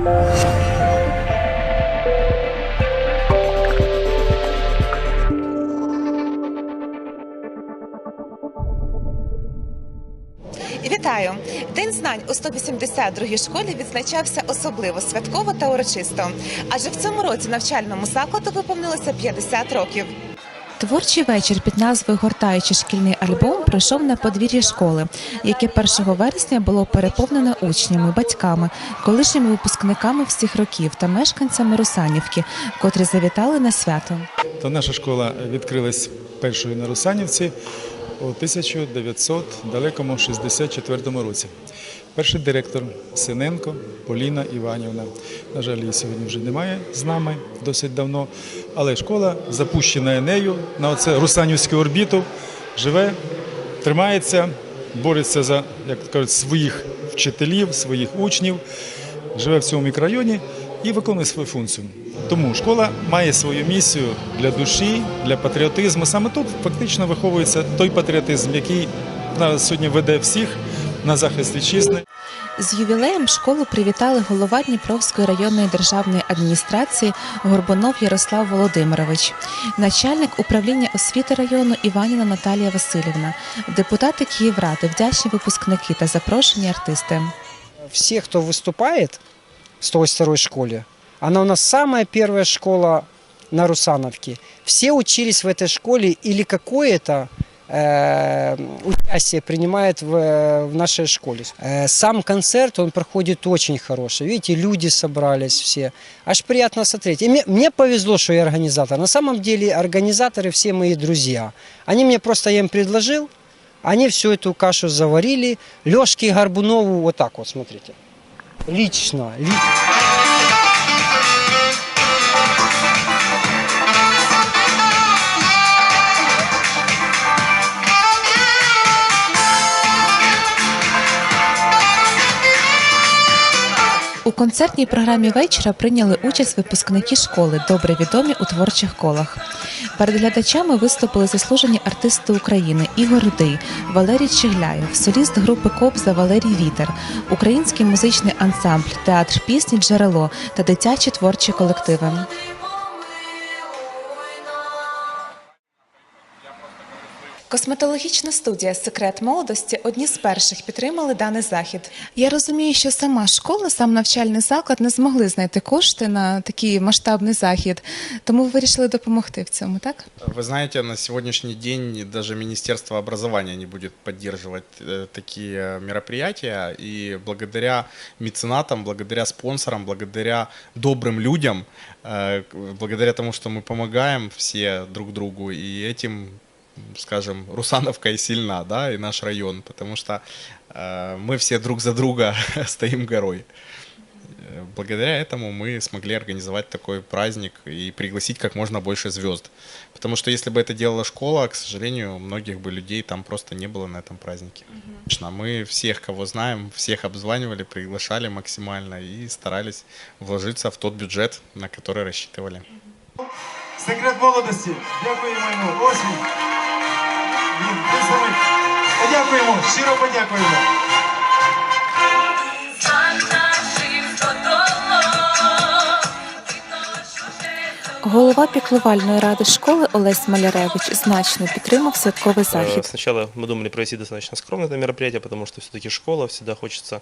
Вітаю! День знань у 182-й школі відзначався особливо святково та урочисто. Адже в цьому році навчальному закладу виповнилося 50 років. Творчий вечір під назвою Гортаючи шкільний альбом пройшов на подвір'ї школи, яке 1 вересня було переповнене учнями, батьками, колишніми випускниками всіх років та мешканцями Русанівки, котрі завітали на свято. То наша школа відкрилась першою на Русанівці у 1900 далекому 64 році. Перший директор Синенко Поліна Іванівна. На жаль, її сьогодні вже немає з нами досить давно. Але школа, запущена Енею на оце Русанівську орбіту, живе, тримається, бореться за як кажуть, своїх вчителів, своїх учнів, живе в цьому мікрорайоні і виконує свою функцію. Тому школа має свою місію для душі, для патріотизму. Саме тут фактично виховується той патріотизм, який нас сьогодні веде всіх на захист вітчизни. З ювілеєм школу привітали голова Дніпровської районної державної адміністрації Горбунов Ярослав Володимирович, начальник управління освіти району Іваніна Наталія Васильівна, депутати Київради, вдячні випускники та запрошені артисти. все, кто выступает в 102 школе, она у нас самая первая школа на Русановке. Все учились в этой школе или какое-то э, участие принимает в, э, в нашей школе. Э, сам концерт, он проходит очень хороший. Видите, люди собрались все. Аж приятно смотреть. И мне, мне повезло, что я организатор. На самом деле организаторы все мои друзья. Они мне просто, я им предложил, они всю эту кашу заварили. Лешке Горбунову вот так вот, смотрите. Лично. ли- У концертній програмі вечора прийняли участь випускники школи, добре відомі у творчих колах. Перед глядачами виступили заслужені артисти України Ігор Рудий, Валерій Чигляєв, соліст групи Кобза Валерій Вітер, український музичний ансамбль, театр пісні Джерело та дитячі творчі колективи. Косметологічна студія Секрет молодості одні з перших підтримали даний захід. Я розумію, що сама школа, сам навчальний заклад не змогли знайти кошти на такий масштабний захід, тому ви вирішили допомогти в цьому, так? Вы знаете, на сегодняшний день даже Министерство образования не будет поддерживать э, такие мероприятия. И благодаря меценатам, благодаря спонсорам, благодаря добрым людям, э, благодаря тому, что мы помогаем все друг другу, и этим, скажем, Русановка и сильна, да, и наш район, потому что э, мы все друг за друга стоим горой. Э, Благодаря этому мы смогли организовать такой праздник и пригласить как можно больше звезд. Потому что если бы это делала школа, к сожалению, многих бы людей там просто не было на этом празднике. Конечно, Мы всех, кого знаем, всех обзванивали, приглашали максимально и старались вложиться в тот бюджет, на который рассчитывали. Секрет молодості. Дякуємо йому. Ось Подякуємо, щиро подякуємо. Голова піклувальної ради школи Олесь Маляревич значно підтримав святковий Э, захід. Сначала мы думали провести достаточно скромно это мероприятие, потому что все-таки школа, всегда хочется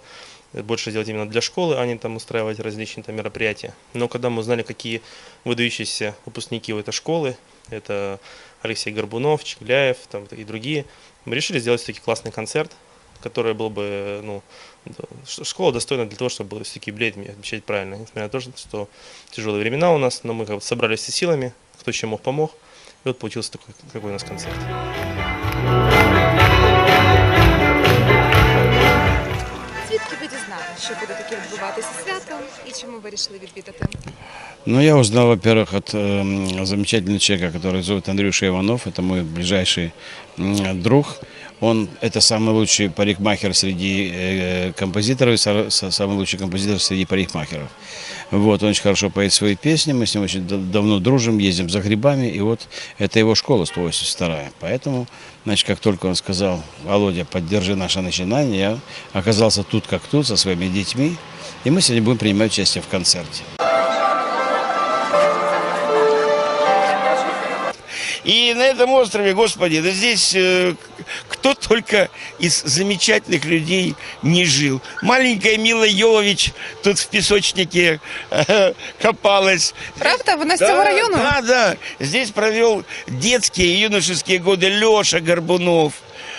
больше делать именно для школы, а не там устраивать различные там мероприятия. Но когда мы узнали, какие выдающиеся выпускники у этой школы, это Алексей Горбунов, Чегляев там, и другие, мы решили сделать все-таки классный концерт, который был бы, ну, да, ш- школа достойна для того, чтобы все-таки юбилей отме- отмечать правильно, несмотря на то, что тяжелые времена у нас, но мы как бы собрались все силами, кто чем мог, помог, и вот получился такой, какой у нас концерт. Звідки ви дізнали, що буде таке відбуватися свято і чому вирішили відвідати? Ну, я узнал, во-первых, от эм, замечательного человека, который зовут Андрюша Иванов. Это мой ближайший м, друг. Он это самый лучший парикмахер среди э, композиторов, самый лучший композитор среди парикмахеров. Вот, он очень хорошо поет свои песни, мы с ним очень да- давно дружим, ездим за грибами, и вот это его школа 182 Поэтому, значит, как только он сказал, Володя, поддержи наше начинание, я оказался тут как тут со своими детьми, И мы сегодня будем принимать участие в концерте. И на этом острове, господи, да здесь э, кто только из замечательных людей не жил. Маленькая Мила Йовович тут в песочнике э, копалась. Правда, вона з Да, цього району? Да, да. Здесь провел детские и юношеские годы Леша Горбунов.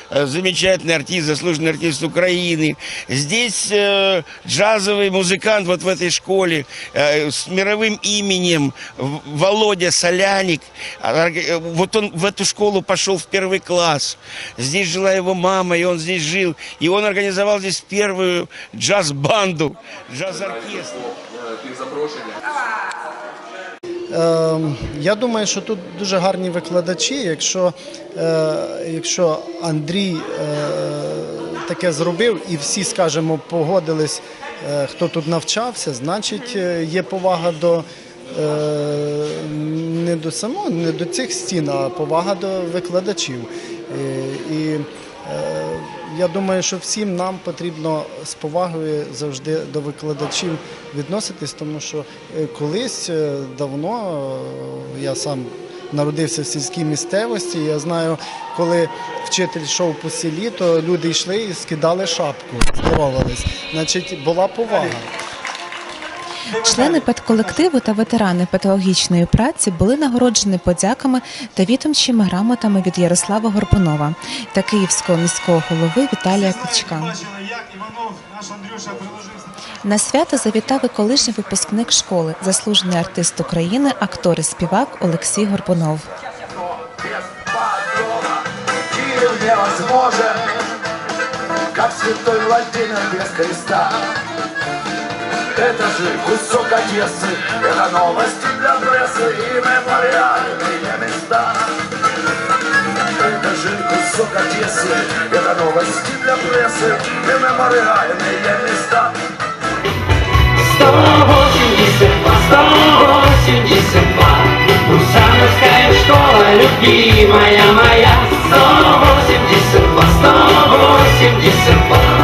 э, Замечательный артист, заслуженный артист Украины. Здесь э, джазовый музыкант вот в этой школе э, с мировым именем В- Володя Соляник. А, э, Вот он в эту школу пошел в первый класс. Здесь жила его мама, и он здесь жил. И он организовал здесь первую джаз-банду, джаз-оркестр. Ем, Я думаю, що тут дуже гарні викладачі. Якщо, е, якщо Андрій е, таке зробив і всі, скажімо, погодились, е, хто тут навчався, значить є повага до не до самого, не до цих стін, а повага до викладачів. І я думаю, що всім нам потрібно з повагою завжди до викладачів відноситись, тому що е, колись е, давно е, я сам народився в сільській місцевості. Я знаю, коли вчитель йшов по селі, то люди йшли і скидали шапку, здоровались. Значить, була повага. Члени педколективу та ветерани педагогічної праці були нагороджені подяками та відомчими грамотами від Ярослава Горбунова та київського міського голови Віталія Кличка. На свято завітав і колишній випускник школи, заслужений артист України, актор і співак Олексій Горбунов. Невозможен, как святой Владимир без креста. Это же кусок Одессы, это новости для прессы и мемориальные места. Это же кусок Одессы, это новости для прессы и мемориальные места. 182, 182 Русановская школа, любимая моя. 182, 182